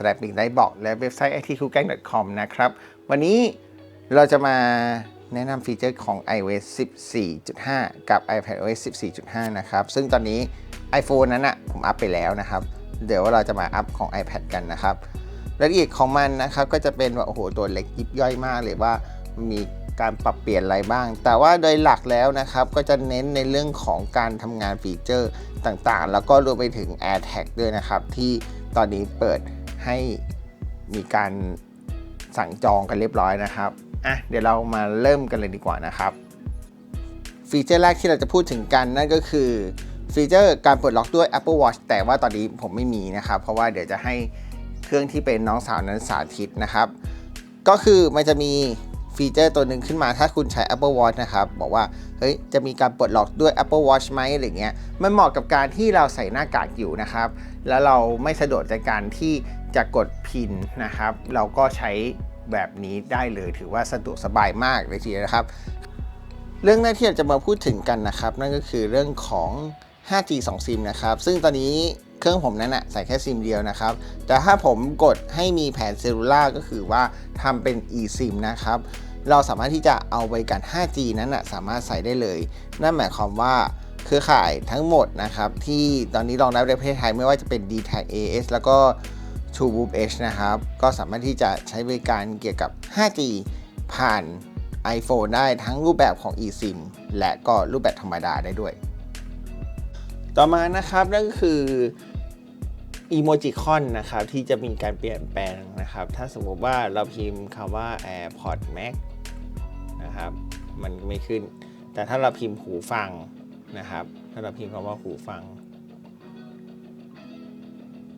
แรปลิงได้บอกและเว็บไซต์ itcoolgang.com นะครับ วันนี้เราจะมาแนะนำฟีเจอร์ของ iOS 14.5 กับ iPadOS 14.5 นะครับ ซึ่งตอนนี้ iPhone นั้นอะผมอัพไปแล้วนะครับ เดี๋ยวเราจะมาอัพของ iPad กันนะครับรายละเอียดของมันนะครับ ก็จะเป็นว่า โอ้โห ตัวเล็กยิบย่อยมากเลยว่ามีการปรับเปลี่ยนอะไรบ้าง แต่ว่าโดยหลักแล้วนะครับ ก็จะเน้นในเรื่องของการทำงานฟีเจอร์ต่างๆ แล้วก็รวมไปถึง AirTag ด้วยนะครับ ที่ตอนนี้เปิด ให้มีการสั่งจองกันเรียบร้อยนะครับอะเดี๋ยวเรามาเริ่มกันเลยดีกว่านะครับ ฟีเจอร์แรกที่เราจะพูดถึงกันนั่นก็คือฟีเจอร์การปลดล็อกด้วย Apple Watch แต่ว่าตอนนี้ผมไม่มีนะครับ เพราะว่าเดี๋ยวจะให้เครื่องที่เป็นน้องสาวนั้นสาธิตนะครับ ก็คือมันจะมีฟีเจอร์ตัวหนึ่งขึ้นมาถ้าคุณใช้ Apple Watch นะครับ บอกว่าเฮ้ยจะมีการปลดล็อกด้วย Apple Watch ไหมอะไรเงี้ยมันเหมาะกับการที่เราใส่หน้ากากอยู่นะครับ แล้วเราไม่สะดวกในการที่ จะกดพินนะครับ เราก็ใช้แบบนี้ได้เลยถือว่าสะดวกสบายมากเลยทีเดียวนะครับ เรื่องแรกที่อยาจะมาพูดถึงกันนะครับ นั่นก็คือเรื่องของ 5G 2 ซิมนะครับ ซึ่งตอนนี้เครื่องผมนั้นอะใส่แค่ซิมเดียวนะครับ แต่ถ้าผมกดให้มีแผนเซลลูล่าก็คือว่าทำเป็น eSIM นะครับ เราสามารถที่จะเอาบริการ 5G นั้นอะสามารถใส่ได้เลย นั่นหมายความว่าเครือข่ายทั้งหมดนะครับ ที่ตอนนี้รองรับในประเทศไทยไม่ว่าจะเป็น d t a c AS แล้วก็ True Boop H นะครับ ก็สามารถที่จะใช้บริการเกี่ยวกับ 5G ผ่าน iPhone ได้ทั้งรูปแบบของ eSIM และก็รูปแบบธรรมดาได้ด้วย ต่อมานะครับนั่นก็คือ Emojicon นะครับที่จะมีการเปลี่ยนแปลงนะครับ ถ้าสมมติว่าเราพิมพ์คำว่า AirPod Max นะครับ มันไม่ขึ้น แต่ถ้าเราพิมพ์หูฟังนะครับ ถ้าเราพิมพ์คำว่าหูฟัง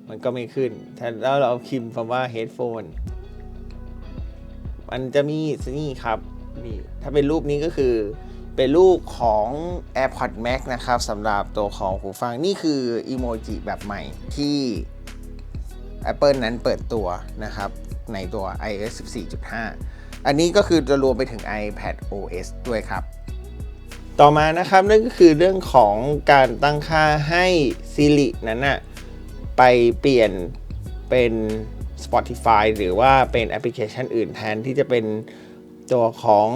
มันก็ไม่ขึ้น ถ้าแล้วเราพิมพ์คำว่า headphone มันจะมีนี่ครับนี่ถ้าเป็นรูปนี้ก็คือเป็นรูปของ AirPods Max นะครับสำหรับตัวของหูฟังนี่คืออีโมจิแบบใหม่ที่ Apple นั้นเปิดตัวนะครับ ในตัว iOS 14.5 อันนี้ก็คือจะรวมไปถึง iPad OS ด้วยครับ ต่อมานะครับนั่นก็คือเรื่องของการตั้งค่าให้ Siri นั้นนะ ไปเปลี่ยนเป็น Spotify หรือว่าเป็นแอปพลิเคชันอื่นแทนที่จะเป็นตัวของ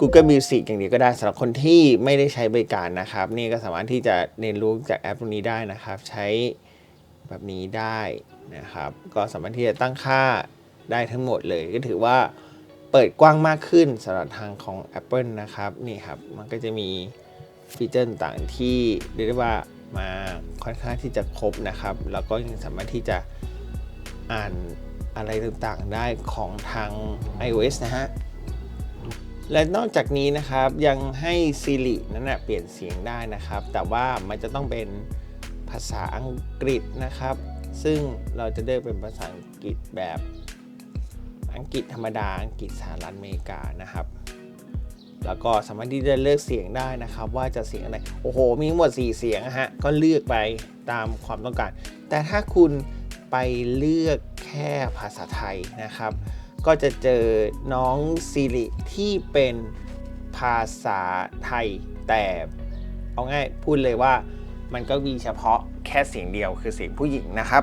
Google Music อย่างเดียวก็ได้สำหรับคนที่ไม่ได้ใช้บริการนะครับ นี่ก็สามารถที่จะเรียนรู้จากแอปตรงนี้ได้นะครับ ใช้แบบนี้ได้นะครับ ก็สามารถที่จะตั้งค่าได้ทั้งหมดเลย ก็ถือว่าเปิดกว้างมากขึ้นสำหรับทางของ Apple นะครับ นี่ครับ มันก็จะมีฟีเจอร์ต่างที่เรียกได้ว่า มาค่อนข้างที่จะครบนะครับ แล้วก็ยังสามารถที่จะอ่านอะไรต่างๆได้ของทาง iOS นะฮะ และนอกจากนี้นะครับยังให้ Siri นั้นนะเปลี่ยนเสียงได้นะครับ แต่ว่ามันจะต้องเป็นภาษาอังกฤษนะครับ ซึ่งเราจะเลือกเป็นภาษาอังกฤษแบบอังกฤษธรรมดา อังกฤษสหรัฐอเมริกานะครับ แล้วก็สามารถที่จะเลือกเสียงได้นะครับ ว่าจะเสียงอะไรโอ้โห มีทั้งหมด 4 เสียงนะฮะก็เลือกไปตามความต้องการ แต่ถ้าคุณไปเลือกแค่ภาษาไทยนะครับ ก็จะเจอน้องซิริที่เป็นภาษาไทย แต่เอาง่ายพูดเลยว่ามันก็มีเฉพาะแค่เสียงเดียวคือเสียงผู้หญิงนะครับ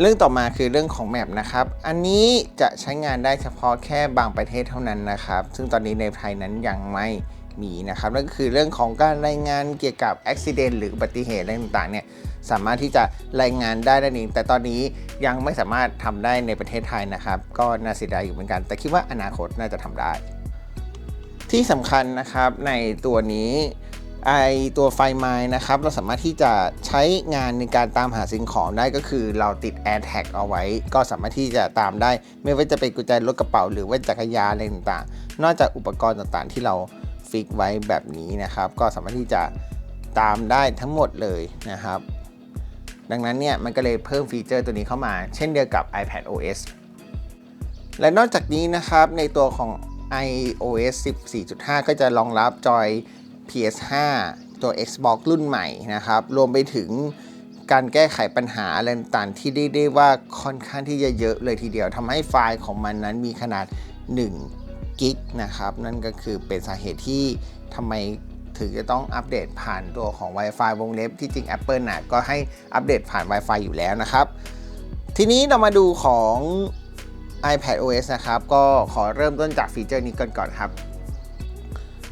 เรื่องต่อมาคือเรื่องของแมปนะครับ อันนี้จะใช้งานได้เฉพาะแค่บางประเทศเท่านั้นนะครับ ซึ่งตอนนี้ในไทยนั้นยังไม่มีนะครับ นั่นก็คือเรื่องของการรายงานเกี่ยวกับอุบิเหตุหรืออุบัติเหตุอะไรต่างๆเนี่ยสามารถที่จะรายงานได้นั่นเองแต่ตอนนี้ยังไม่สามารถทำได้ในประเทศไทยนะครับ ก็น่าเสียดายอยู่เหมือนกัน แต่คิดว่าอนาคตน่าจะทำได้ ที่สำคัญนะครับในตัวนี้ ไอตัวไฟไม้นะครับ เราสามารถที่จะใช้งานในการตามหาสิ่งของได้ก็คือเราติด Air Tag เอาไว้ ก็สามารถที่จะตามได้ ไม่ว่าจะเป็นกุญแจรถกระเป๋า หรือว่าจักรยานอะไรต่างๆ นอกจากอุปกรณ์ต่างๆ ที่เราฟิกไว้แบบนี้นะครับ ก็สามารถที่จะตามได้ทั้งหมดเลยนะครับ ดังนั้นเนี่ยมันก็เลยเพิ่มฟีเจอร์ตัวนี้เข้ามา เช่นเดียวกับ iPad OS และนอกจากนี้นะครับในตัวของ iOS 14.5 ก็จะรองรับจอย PS5 ตัว Xbox รุ่นใหม่นะครับ รวมไปถึงการแก้ไขปัญหาอะไรต่างๆที่ได้ได้ว่าค่อนข้างที่จะเยอะเลยทีเดียวทำให้ไฟล์ของมันนั้นมีขนาด1กิกนะครับ นั่นก็คือเป็นสาเหตุที่ทำไมถึงจะต้องอัปเดตผ่านตัวของ Wi-Fi วงเล็บที่จริง Apple น่ะก็ให้อัปเดตผ่าน Wi-Fi อยู่แล้วนะครับ ทีนี้เรามาดูของ iPad OS นะครับ ก็ขอเริ่มต้นจากฟีเจอร์นี้ก่อนก่อนครับ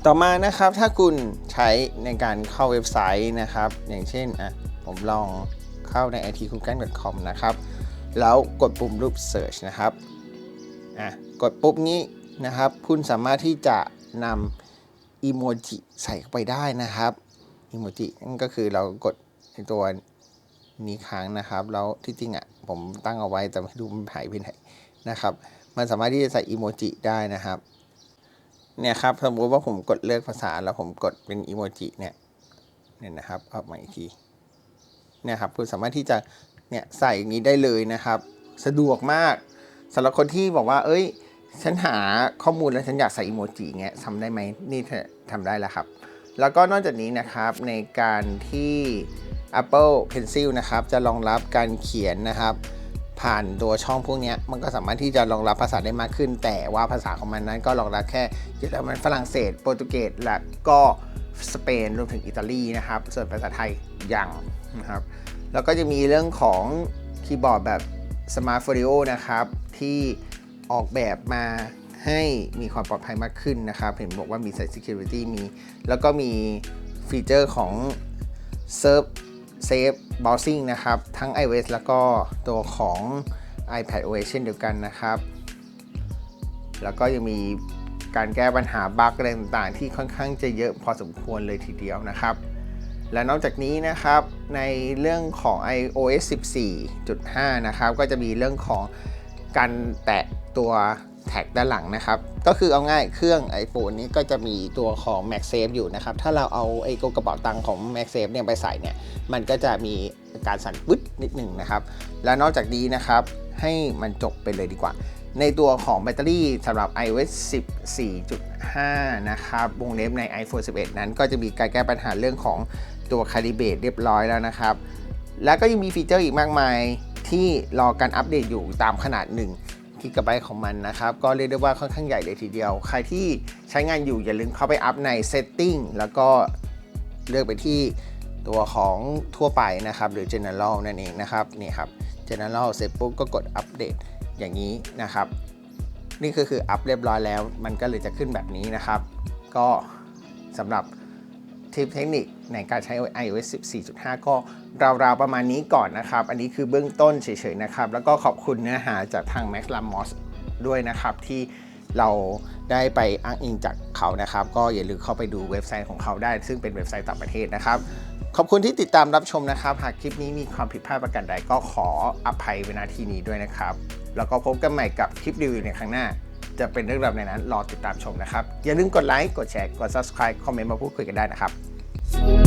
ต่อมานะครับถ้าคุณใช้ในการเข้าเว็บไซต์นะครับ อย่างเช่นอะผมลองเข้าใน it k u k a n c o m นะครับ แล้วกดปุ่มรูป search นะครับอะกดปุ๊บนี้นะครับ คุณสามารถที่จะนำอีโมจิใส่เข้าไปได้นะครับอีโมจินั่นก็คือเรากดในตัวนี้ค้างนะครับแล้วที่จริงอะผมตั้งเอาไว้แต่ไม่รู้มันหายไปไหนนะครับ มันสามารถที่จะใส่อีโมจิได้นะครับ เนี่ยครับสมมติว่าผมกดเลือกภาษาแล้วผมกดเป็นอีโมจิเนี่ยเนี่ยนะครับออกมาอีกทีเนี่ยครับคุณสามารถที่จะเนี่ยใส่อย่างนี้ได้เลยนะครับ สะดวกมากสำหรับคนที่บอกว่า เอ้ย ฉันหาข้อมูลแล้วฉันอยากใส่อีโมจิเงี้ยทำได้ไหมนี่ทำได้แล้วครับ แล้วก็นอกจากนี้นะครับในการที่ Apple Pencil นะครับ จะรองรับการเขียนนะครับ ผ่านตัวช่องพวกนี้มันก็สามารถที่จะรองรับภาษาได้มากขึ้น แต่ว่าภาษาของมันนั้นก็รองรับแค่เยอรมันฝรั่งเศส โปรตุเกสและก็สเปนรวมถึงอิตาลีนะครับ ส่วนภาษาไทยยังนะครับแล้วก็จะมีเรื่องของคีย์บอร์ดแบบ Smart Folio นะครับ ที่ออกแบบมาให้มีความปลอดภัยมากขึ้นนะครับ เห็นบอกว่ามี Site Security มี แล้วก็มีฟีเจอร์ของ Serve Safe Browsing นะครับ ทั้ง iOS แล้วก็ตัวของ iPad OS เช่นเดียวกันนะครับ แล้วก็ยังมีการแก้ปัญหาบั๊กอะไรต่างๆ ที่ค่อนข้างจะเยอะพอสมควรเลยทีเดียวนะครับ และนอกจากนี้นะครับในเรื่องของ iOS 14.5 นะครับ ก็จะมีเรื่องของการแตะตัว แท็กด้านหลังนะครับ ก็คือเอาง่ายเครื่อง iPhone นี้ก็จะมีตัวของ MagSafe อยู่นะครับ ถ้าเราเอาไอ้กระเป๋าตังค์ของ MagSafe เนี่ยไปใส่เนี่ย มันก็จะมีการสั่นปึ๊ดนิดหนึ่งนะครับ และนอกจากนี้นะครับ ให้มันจบไปเลยดีกว่า ในตัวของแบตเตอรี่สำหรับ iOS 14.5 นะครับ วงเล็บใน iPhone 11 นั้นก็จะมีการแก้ปัญหาเรื่องของตัวคาลิเบตเรียบร้อยแล้วนะครับ แล้วก็ยังมีฟีเจอร์อีกมากมายที่รอการอัปเดตอยู่ตามขนาด1 กิกะไบต์ของมันนะครับ ก็เรียกได้ว่าค่อนข้างใหญ่เลยทีเดียว ใครที่ใช้งานอยู่อย่าลืมเข้าไปอัพใน Setting แล้วก็เลือกไปที่ตัวของทั่วไปนะครับ หรือ General นั่นเองนะครับนี่ครับ General เสร็จปุ๊บก็กดอัปเดตอย่างนี้นะครับ นี่ก็คืออัพเรียบร้อยแล้ว มันก็เลยจะขึ้นแบบนี้นะครับ ก็สำหรับ ทิปเทคนิคในการใช้ iOS 14.5 ก็ราวๆประมาณนี้ก่อนนะครับ อันนี้คือเบื้องต้นเฉยๆนะครับ แล้วก็ขอบคุณเนื้อหาจากทาง Max Lamos ด้วยนะครับที่เราได้ไปอ้างอิงจากเขานะครับ ก็อย่าลืมเข้าไปดูเว็บไซต์ของเขาได้ ซึ่งเป็นเว็บไซต์ต่างประเทศนะครับ ขอบคุณที่ติดตามรับชมนะครับ หากคลิปนี้มีความผิดพลาดประการใดก็ขออภัยเวลาทีนี้ด้วยนะครับ แล้วก็พบกันใหม่กับคลิปรีวิวในครั้งหน้า จะเป็นเรื่องราวในนั้นรอติดตามชมนะครับ อย่าลืมกดไลค์กดแชร์กด subscribe คอมเมนต์มาพูดคุยกันได้นะครับ